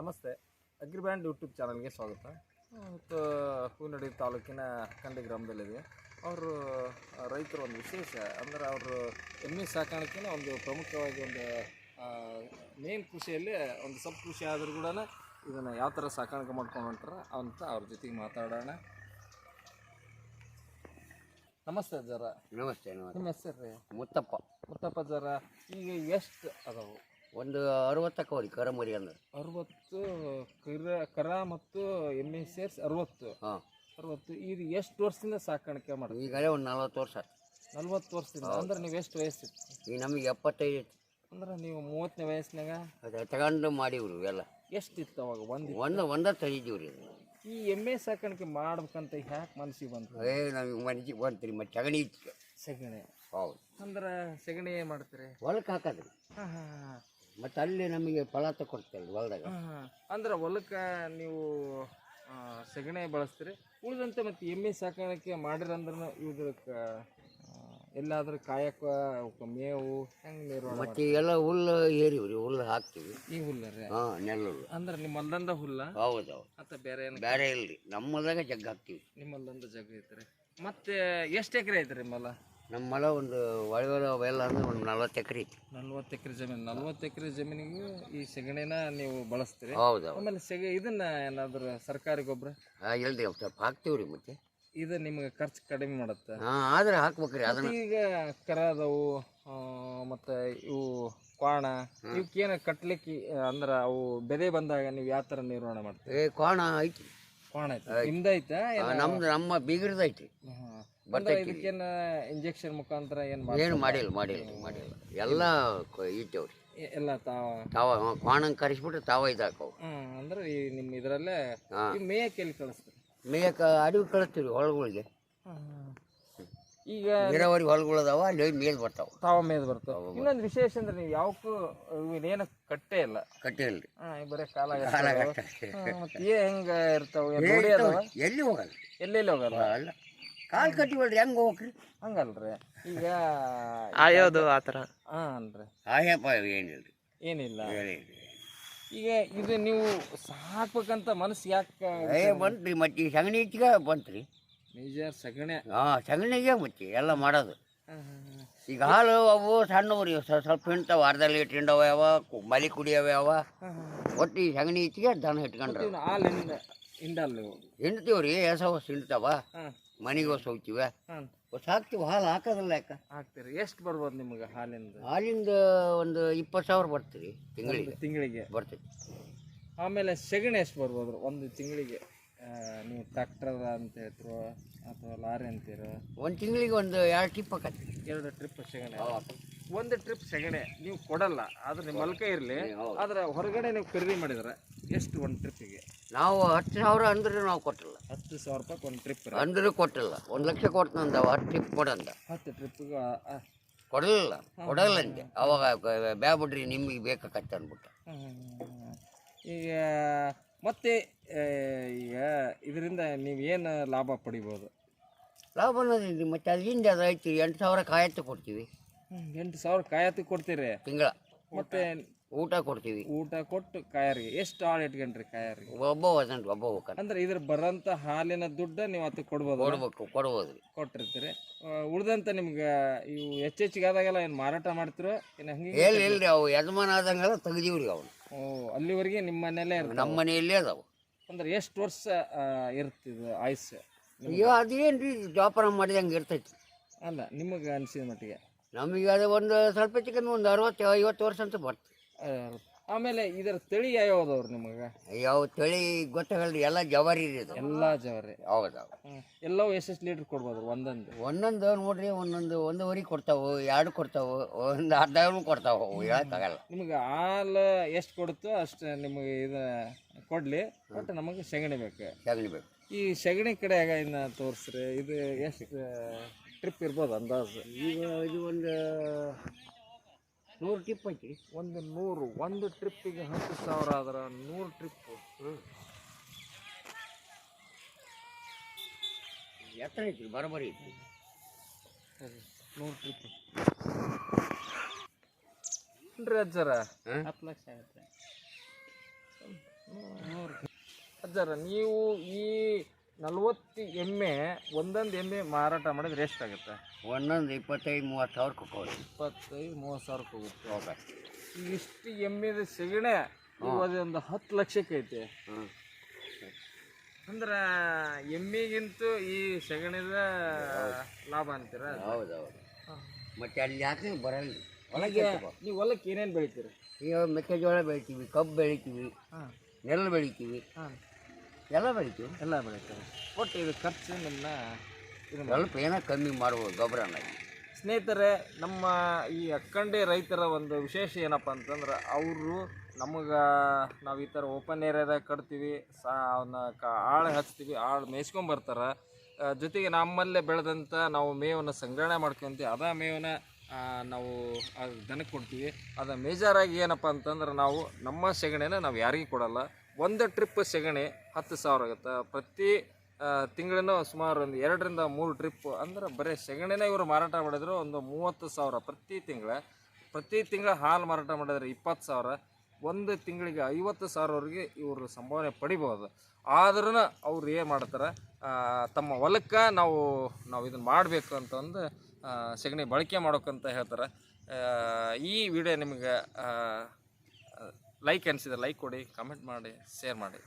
ನಮಸ್ತೆ. ಅಗ್ರಿಬ್ಯಾಂಡ್ ಯೂಟ್ಯೂಬ್ ಚಾನಲ್ಗೆ ಸ್ವಾಗತ. ಮತ್ತು ಹೂನಡಿ ತಾಲೂಕಿನ ಕಂಡಿ ಗ್ರಾಮದಲ್ಲಿದೆ. ಅವರು ರೈತರು ಒಂದು ವಿಶೇಷ ಅಂದರೆ ಅವರು ಎಮ್ಮೆ ಸಾಕಾಣಿಕೆನ ಒಂದು ಪ್ರಮುಖವಾಗಿ ಒಂದು ಮೇನ್ ಕೃಷಿಯಲ್ಲಿ ಒಂದು ಸಬ್ ಕೃಷಿ ಆದರೂ ಕೂಡ ಇದನ್ನು ಯಾವ ಥರ ಸಾಕಾಣಿಕೆ ಮಾಡ್ಕೊಂಡು ಹೊಂಟಾರ ಅಂತ ಅವ್ರ ಜೊತೆಗೆ ಮಾತಾಡೋಣ. ನಮಸ್ತೆ ಜರ. ನಮಸ್ತೆ ನಮಸ್ತೆ. ನಿಮ್ಮ ಹೆಸರು ರೀ? ಮುತ್ತಪ್ಪ. ಮುತ್ತಪ್ಪ ಜರ. ಈಗ ಎಷ್ಟು ಅದಾವು? ಒಂದು ಅರವತ್ತಕ್ಕವರಿ ಕರಮರಿ ಅಂದ್ರೆ? ಅರವತ್ತು ಕರ ಕರ ಮತ್ತು ಎಮ್ಮೆ ಸೇರಿಸಿ ಅರವತ್ತು. ಹಾಂ. ಅರವತ್ತು ಇದು ಎಷ್ಟು ವರ್ಷದಿಂದ ಸಾಕಾಣಿಕೆ ಮಾಡಿ ಈಗಲೇ ಒಂದು ನಲ್ವತ್ತು ವರ್ಷ ನಲ್ವತ್ತು ವರ್ಷದಿಂದ ಅಂದ್ರೆ ನೀವು ಎಷ್ಟು ವಯಸ್ಸಿತ್ತು ಈಗ ನಮಗೆ ಎಪ್ಪತ್ತೈದು ಐತಿ ಅಂದ್ರೆ ನೀವು ಮೂವತ್ತನೇ ವಯಸ್ಸಿನಾಗ? ಅದೇ ತಗೊಂಡು ಮಾಡಿವ್ರು ಎಲ್ಲ ಎಷ್ಟಿತ್ತು ಅವಾಗ ಒಂದು ಒಂದು ಒಂದ ತೆಗಿದೀವ್ರಿ ರೀ ಈ ಎಮ್ಮೆ ಸಾಕಾಣಿಕೆ ಮಾಡ್ಬೇಕಂತ ಯಾಕೆ ಮನಸ್ಸಿಗೆ ಬಂತು? ಏ ನಮಗೆ ಮನಸ್ಸಿಗೆ ರೀ ಮತ್ತೆ ಸಗಣಿ ಇತ್ತು. ಸಗಣಿ. ಹೌದು. ಅಂದ್ರೆ ಸಗಣಿ ಏನು ಮಾಡ್ತೀರಿ? ಹೊಲಕ್ಕೆ ಹಾಕೋದ್ರಿ. ಹಾಂ ಹಾಂ. ಮತ್ತು ಅಲ್ಲಿ ನಮಗೆ ಫಲ ತಗೊಡ್ತೇವೆ ಹೊಲದಾಗ. ಅಂದ್ರೆ ಹೊಲಕ್ಕೆ ನೀವು ಆ, ಸೆಗಣಿ ಬಳಸ್ತೀರಿ. ಉಳಿದಂತೆ ಮತ್ತೆ ಎಮ್ಮೆ ಸಾಕಾಣಿಕೆ ಮಾಡಿರಂದ್ರೆ ಇದಕ್ಕೆ ಎಲ್ಲಾದ್ರೂ ಕಾಯಕ ಅವಕ್ಕೆ ಮೇವು ಹೆಂಗೆ ನಿರ್ವಹಣೆ ಮತ್ತು ಎಲ್ಲ ಹುಲ್ಲು ಏರಿವ್ರಿ ಹುಲ್ಲು ಹಾಕ್ತೀವಿ. ಈ ಹುಲ್ಲರಿ? ಹಾಂ ನೆಲ್ಲುಲ್ಲು ಅಂದ್ರೆ ನಿಮ್ಮ ಹೊಲ್ದಂದ ಹುಲ್ಲ? ಹೌದು ಹೌದು ಅಥವಾ ಬೇರೆ ಏನು ಬೇರೆ ಇಲ್ರಿ ನಮ್ಮದಾಗ ಹೊಲದಾಗ ಜಗ್ ಹಾಕ್ತೀವಿ. ನಿಮ್ಮ ಹೊಲ್ದಂದ ಜಾಗ ಐತ್ರಿ. ಮತ್ತೆ ಎಷ್ಟು ಎಕರೆ ಐತ್ರಿ ನಿಮ್ಮಲ್ಲ ನಮ್ಮ ಹೊಲ ಒಂದು ಒಳಗೊಳ ಅವೆಲ್ಲ ಅಂದ್ರೆ ಒಂದು ನಲ್ವತ್ತು ಎಕರೆ ನಲ್ವತ್ತು ಎಕರೆ ಜಮೀನು. ನಲ್ವತ್ತು ಎಕರೆ ಜಮೀನಿಗೆ ಈ ಸೆಗಣಿನ ನೀವು ಬಳಸ್ತೀರಿ? ಹೌದು ಹೌದು. ಆಮೇಲೆ ಸೆಗ ಇದನ್ನ ಏನಾದ್ರು ಸರ್ಕಾರಿ ಗೊಬ್ಬರ? ಇಲ್ರಿ ಸ್ವಲ್ಪ ರೀ ಮತ್ತೆ. ಇದು ನಿಮ್ಗೆ ಖರ್ಚು ಕಡಿಮೆ ಮಾಡುತ್ತೆ? ಹಾಂ ಆದ್ರೆ ಹಾಕ್ಬೇಕ್ರಿ ಅದನ್ನ ಈಗ ಕರ ಅದಾವು ಆ, ಮತ್ತೆ ಇವು ಕ್ವಾಣ ಇವಕ್ಕೇನು ಕಟ್ಲಿಕ್ಕೆ ಅಂದ್ರೆ ಅವು ಬೆದೆ ಬಂದಾಗ ನೀವು ಯಾವ ಥರ ನಿರ್ವಹಣೆ ಮಾಡ್ತೀರಿ? ಏ ಕೋಣ ಐತಿ. ಐತೆ ನಿಮ್ದು ನಮ್ದು ನಮ್ಮ ಬೀಗರದೈತಿ. ಇದಕ್ಕೇನು ಇಂಜೆಕ್ಷನ್ ಮುಖಾಂತರ ಏನು ಮಾಡಿ ಏನು ಮಾಡಿಲ್ಲ ಮಾಡಿಲ್ಲ ಮಾಡಿಲ್ಲ. ಎಲ್ಲ ಇಟ್ಟೇವ್ರಿ. ಎಲ್ಲ ತಾವ? ತಾವ ಕೋಣಂಗೆ ಕರೆಸ್ಬಿಟ್ರೆ ತಾವ ಇದಾಕವು ಅಂದ್ರೆ ಈ ನಿಮ್ಮ ಇದರಲ್ಲೇ ಮೇಯಕ್ಕೆ ಎಲ್ಲಿ ಕಳಿಸ್ತೀರಿ? ಮೇಯಕ್ಕೆ ಅಡವಿ ಕಳಿಸ್ತೀವಿ ಹೊಲಗಳಿಗೆ ಈಗ ನೀರಾವರಿ ಹೊಲಗಳು ಅದಾವ ಅಲ್ಲಿ ಹೋಗಿ ಮೇಲ್ ಬರ್ತಾವ. ತಾವ ಮೇದ್ ಬರ್ತಾವ. ಇನ್ನೊಂದು ವಿಶೇಷ ಅಂದ್ರೆ ನೀವು ಯಾವಕ್ಕೂ ಇವನೇನು ಕಟ್ಟೆ ಇಲ್ಲ. ಕಟ್ಟೆ ಇಲ್ಲ ಆ ಬರೀ ಕಾಲ. ಮತ್ತೆ ಏ ಹೆಂಗ ಇರ್ತಾವ? ರೂಢಿ ಅದಾವ? ಎಲ್ಲಿ ಹೋಗಲ್ಲ. ಎಲ್ಲೆಲ್ಲಿ ಹೋಗಲ್ಲ? ಅಲ್ಲ. ಕಾಲು ಕಟ್ಟಿವಲ್ರಿ ಹೆಂಗ ಹೋಗ್ರಿ ಹಂಗಲ್ರಿ. ಈಗ ಆಯೋದು ಆ ಥರ. ಹಾ ಅಲ್ರಿ. ಆಯಪ್ಪ ಏನಿಲ್ರಿ. ಏನಿಲ್ಲ. ಈಗ ಇದು ನೀವು ಸಾಕ್ಬೇಕಂತ ಮನಸ್ಸು ಯಾಕೆ ಏ ಬಂತ್ರಿ ಮತ್ತೆ ಈ ಸಗಣಿ ಇಚ್ಚಿಗೆ ಬಂತ್ರಿ. ಸಗಣಿ. ಹಾಂ ಸಗಣಿಗೆ ಮುಚ್ಚಿ ಎಲ್ಲ ಮಾಡೋದು. ಈಗ ಹಾಲು ಅವು ಸಣ್ಣವ್ರಿ ಸ್ವಲ್ಪ ಹಿಂಡ್ತಾವ ವಾರದಲ್ಲಿ ಇಟ್ಕೊಂಡವ ಯಾವ ಮಲಿ ಕುಡಿಯವ ಯಾವ. ಒಟ್ಟು ಈ ಸಗಣಿ ಇಚ್ಚಿಗೆ ದನ ಇಟ್ಕೊಂಡ್ರೆ. ಹಾಲಿಂದ ಹಿಂಡಲ್ಲ ನೀವು? ಹಿಂಡ್ತೀವಿ ರೀ ಎಸ ಹೊಸ ಹಿಂಡ್ತಾವ. ಮನೆಗೆ ಹೊಸ ಹೋಗ್ತೀವಿ. ಹೊಸ ಹಾಕ್ತೀವಿ ಹಾಲು ಹಾಕೋದಿಲ್ಲ ಯಾಕೆ? ಹಾಕ್ತೀರಿ. ಎಷ್ಟು ಬರ್ಬೋದು ನಿಮಗೆ ಹಾಲಿಂದ? ಹಾಲಿಂದ ಒಂದು ಇಪ್ಪತ್ತು ಸಾವಿರ ಬರ್ತೀರಿ ತಿಂಗಳಿಗೆ. ತಿಂಗಳಿಗೆ. ಬರ್ತೀವಿ. ಆಮೇಲೆ ಸೆಗಣಿ ಎಷ್ಟು ಬರ್ಬೋದು ಒಂದು ತಿಂಗಳಿಗೆ? ನೀವು ಟ್ರ್ಯಾಕ್ಟರ್ ಅಂತ ಹೇಳ್ತಿರೋ ಅಥವಾ ಲಾರಿ ಅಂತೀರೋ ಒಂದು ತಿಂಗಳಿಗೆ ಒಂದು ಎರಡು ಟ್ರಿಪ್ ಹಾಕತ್ತೆ ಎರಡು ಟ್ರಿಪ್ ಸೆಗಣೆ. ಒಂದು ಟ್ರಿಪ್ ಸೆಗಣೆ ನೀವು ಕೊಡಲ್ಲ ಆದ್ರೆ ನಿಮ್ಮ ಮಲ್ಕ ಇರಲಿ. ಆದ್ರೆ ಹೊರಗಡೆ ನೀವು ಖರೀದಿ ಮಾಡಿದ್ರೆ ಎಷ್ಟು ಒಂದು ಟ್ರಿಪ್ಪಿಗೆ ನಾವು ಹತ್ತು ಸಾವಿರ ಅಂದ್ರೆ ನಾವು ಕೊಟ್ಟಿಲ್ಲ. ಹತ್ತು ಸಾವಿರ ರೂಪಾಯಿ ಒಂದು ಟ್ರಿಪ್ ಅಂದ್ರೆ ಕೊಟ್ಟಿಲ್ಲ. ಒಂದು ಲಕ್ಷ ಕೊಟ್ಟನಂದ ಹತ್ತು ಟ್ರಿಪ್ ಕೊಡಂದ. ಹತ್ತು ಟ್ರಿಪ್ಪಿಗೆ ಕೊಡಲಿಲ್ಲ. ಕೊಡಲ್ಲ ಅಂತೆ ಅವಾಗ ಬ್ಯಾಬಿಡ್ರಿ ಬ್ಯಾ ಬಿಡ್ರಿ ನಿಮಗೆ ಬೇಕಾಗತ್ತೆ ಅಂದ್ಬಿಟ್ಟು ಈಗ ಮತ್ತೆ ಈಗ ಇದರಿಂದ ನೀವು ಏನು ಲಾಭ ಪಡಿಬೋದು? ಲಾಭ ಅನ್ನೋದಿಲ್ಲ ಮತ್ತೆ ಅದರಿಂದ ಅದು ಐತಿ ಎಂಟು ಸಾವಿರ ಕಾಯತ್ತು ಕೊಡ್ತೀವಿ. ಎಂಟು ಸಾವಿರ ಕಾಯತ್ತು ಕೊಡ್ತೀರಿ? ತಿಂಗಳ. ಮತ್ತೆ ಊಟ ಕೊಡ್ತೀವಿ. ಊಟ ಕೊಟ್ಟು ಕಾಯರಿಗೆ ಎಷ್ಟು ಆಳು ಇಟ್ಕೊಂಡ್ರಿ ಕಾಯರಿಗೆ? ಒಬ್ಬ ಒಬ್ಬ ಹೋಗ್ತಾನೆ ಅಂದ್ರೆ ಇದ್ರ ಬರೋಂಥ ಹಾಲಿನ ದುಡ್ಡು ನೀವು ಅದಕ್ಕೆ ಕೊಡ್ಬೋದು? ಕೊಡ್ಬೇಕು ಕೊಡ್ಬೋದು. ರೀ ಕೊಟ್ಟಿರ್ತೀರಿ ಉಳ್ದಂತ ನಿಮ್ಗೆ ಇವು ಹೆಚ್ಚೆಚ್ಚಿಗೆ ಆದಾಗೆಲ್ಲ ಏನು ಮಾರಾಟ ಮಾಡ್ತಿರೋ? ಏನು ಹಂಗೆ ಇಲ್ಲ ಅವು ಯಜಮಾನ ಆದಂಗೆಲ್ಲ ತೆಗ್ದೀವ್ರಿ ಅವನು. ಅಲ್ಲಿವರೆಗೆ ನಿಮ್ಮ ಮನೆಯಲ್ಲೇ ಇರ್ತಾವೆ? ನಮ್ಮ ಮನೆಯಲ್ಲೇ ಅದಾವು. ಅಂದ್ರೆ ಎಷ್ಟು ವರ್ಷ ಇರುತ್ತೆ ಇರ್ತಿದು ಆಯುಷ್ಯ ಅಯ್ಯೋ ಅದೇನು ರೀ ವ್ಯಾಪಾರ ಮಾಡಿದಂಗೆ ಇರ್ತೈತಿ. ಅಲ್ಲ ನಿಮಗೆ ಅನಿಸಿದ ಮಟ್ಟಿಗೆ? ನಮಗೆ ಅದು ಒಂದು ಸ್ವಲ್ಪ ಚಿಕ್ಕ ಒಂದು ಅರವತ್ತು ಐವತ್ತು ವರ್ಷ ಅಂತ ಬರ್ತದೆ. ಆ, ಆಮೇಲೆ ಇದರ ತಳಿ ಯಾವ್ದವ್ರು ನಿಮಗೆ? ಯಾವ ತಳಿ ಗೊತ್ತಾಗಲ್ಲ ಎಲ್ಲ ಜವಾರಿ ರೀ ಇದು. ಎಲ್ಲ ಜವಾರಿ. ಹೌದೌದು. ಎಲ್ಲವೂ ಎಷ್ಟೆಷ್ಟು ಲೀಟ್ರ್ ಕೊಡ್ಬೋದು ಒಂದೊಂದು? ಒಂದೊಂದು ನೋಡ್ರಿ ಒಂದೊಂದು ಒಂದೂವರೆ ಕೊಡ್ತಾವು ಎರಡು ಕೊಡ್ತಾವು ಒಂದು ಅರ್ಧ ಕೊಡ್ತಾವು. ಅವು ಹೇಳಕ್ಕಾಗಲ್ಲ. ನಿಮ್ಗೆ ಹಾಲು ಎಷ್ಟು ಕೊಡುತ್ತೋ ಅಷ್ಟು ನಿಮಗೆ ಇದು ಕೊಡಲಿ. ಬಟ್ ನಮಗೆ ಸೆಗಣಿ ಬೇಕು. ಸಗಣಿ ಬೇಕು. ಈ ಸೆಗಣಿ ಕಡೆ ಇನ್ನ ತೋರಿಸ್ರಿ. ಇದು ಎಷ್ಟು ಟ್ರಿಪ್ ಇರ್ಬೋದು ಅಂದಾಜು? ಈಗ ಇದು ಒಂದು ನೂರು ಟ್ರಿಪ್ ಐತಿ. ಒಂದು ನೂರು ಒಂದು ಟ್ರಿಪ್ಪಿಗೆ ಹತ್ತು ಸಾವಿರ ಆದ್ರೆ ನೂರು ಟ್ರಿಪ್ ಎತ್ತರ ಐತಿ ಬರಬರಿ ಐತಿ ನೂರು ಟ್ರಿಪ್ ರೀ ಅಜ್ಜರ? ಹತ್ತು ಲಕ್ಷ ಆಗತ್ತೆ. ಅಜ್ಜರ ನೀವು ಈ ನಲ್ವತ್ತು ಎಮ್ಮೆ ಒಂದೊಂದು ಎಮ್ಮೆ ಮಾರಾಟ ಮಾಡಿದ್ರೆ ಎಷ್ಟಾಗುತ್ತೆ? ಒಂದೊಂದು ಇಪ್ಪತ್ತೈದು ಮೂವತ್ತು ಸಾವಿರ ಕೊಟ್ಟವ್ರಿ ಇಪ್ಪತ್ತೈದು ಮೂವತ್ತು ಸಾವಿರಕ್ಕೆ ಹೋಗುತ್ತೆ ಓಕೆ. ಈಗ ಇಷ್ಟು ಎಮ್ಮೆದ ಸೆಗಣೆ ಒಂದು ಹತ್ತು ಲಕ್ಷಕ್ಕೆ ಐತೆ. ಹ್ಞೂ ಅಂದ್ರೆ ಎಮ್ಮೆಗಿಂತೂ ಈ ಸೆಗಣಿದ ಲಾಭ ಅಂತೀರ? ಹೌದು ಹೌದು. ಮತ್ತೆ ಅಲ್ಲಿ ಯಾಕೆ ಬರಲ್ಲ? ಹೊಲಕ್ಕೆ ನೀವು ಹೊಲಕ್ಕೆ ಏನೇನು ಬೆಳಿತೀರಿ? ಈಗ ಮೆಕ್ಕೆಜೋಳ ಬೆಳಿತೀವಿ ಕಬ್ಬು ಬೆಳಿತೀವಿ ಹಾಂ. ನೆಲ್ಲು ಬೆಳಿತೀವಿ. ಎಲ್ಲ ಬೆಳಿತೀವಿ. ಎಲ್ಲ ಬೆಳಿತೀವಿ. ಒಟ್ಟು ಇದು ಖರ್ಚು ನಿಮ್ಮನ್ನ ಇದು ಮಾಡಿ. ಸ್ವಲ್ಪ ಏನೋ ಕಮ್ಮಿ ಮಾಡ್ಬೋದು ಗೊಬ್ಬರನ ಸ್ನೇಹಿತರೆ ನಮ್ಮ ಈ ಅಕ್ಕಂಡಿ ರೈತರ ಒಂದು ವಿಶೇಷ ಏನಪ್ಪ ಅಂತಂದ್ರೆ ಅವರು ನಮಗೆ ನಾವು ಈ ಥರ ಓಪನ್ ಏರಿಯಾದಾಗ ಕಟ್ತೀವಿ ಸಾ ಅವನ್ನ ಕ ಆಳು ಹಚ್ತೀವಿ ಆಳು ಮೇಯ್ಸ್ಕೊಂಬರ್ತಾರೆ ಜೊತೆಗೆ ನಮ್ಮಲ್ಲೇ ಬೆಳೆದಂಥ ನಾವು ಮೇವನ್ನು ಸಂಗ್ರಹಣೆ ಮಾಡ್ಕೊಂತೀವಿ. ಅದ ಮೇವನ್ನ ಆ, ನಾವು ಆ ದನಕ್ಕೆ ಕೊಡ್ತೀವಿ. ಅದು ಮೇಜಾರಾಗಿ ಏನಪ್ಪ ಅಂತಂದ್ರೆ ನಾವು ನಮ್ಮ ಸೆಗಣಿನ ನಾವು ಯಾರಿಗೂ ಕೊಡಲ್ಲ. ಒಂದು ಟ್ರಿಪ್ ಸೆಗಣಿ ಹತ್ತು ಸಾವಿರ ಆಗುತ್ತೆ. ಪ್ರತಿ ತಿಂಗಳಿನ ಸುಮಾರು ಒಂದು ಎರಡರಿಂದ ಮೂರು ಟ್ರಿಪ್ ಅಂದ್ರೆ ಬರೀ ಸೆಗಣಿನೇ ಇವರು ಮಾರಾಟ ಮಾಡಿದ್ರು ಒಂದು ಮೂವತ್ತು ಸಾವಿರ ಪ್ರತಿ ತಿಂಗಳ. ಪ್ರತಿ ತಿಂಗಳ ಹಾಲು ಮಾರಾಟ ಮಾಡಿದ್ರೆ ಇಪ್ಪತ್ತು ಸಾವಿರ. ಒಂದು ತಿಂಗಳಿಗೆ ಐವತ್ತು ಸಾವಿರವರೆಗೆ ಇವರು ಸಂಭಾವನೆ ಪಡಿಬೋದು. ಆದ್ರೂ ಅವ್ರು ಏನು ಮಾಡ್ತಾರೆ ತಮ್ಮ ಹೊಲಕ್ಕೆ ನಾವು ನಾವು ಇದನ್ನು ಮಾಡಬೇಕು ಅಂತಂದು ಸೆಗಣಿ ಬಳಕೆ ಮಾಡೋಕ್ಕಂತ ಹೇಳ್ತಾರೆ. ಈ ವಿಡಿಯೋ ನಿಮಗೆ ಲೈಕ್ ಅನಿಸಿದ್ರೆ ಲೈಕ್ ಕೊಡಿ ಕಮೆಂಟ್ ಮಾಡಿ ಶೇರ್ ಮಾಡಿ.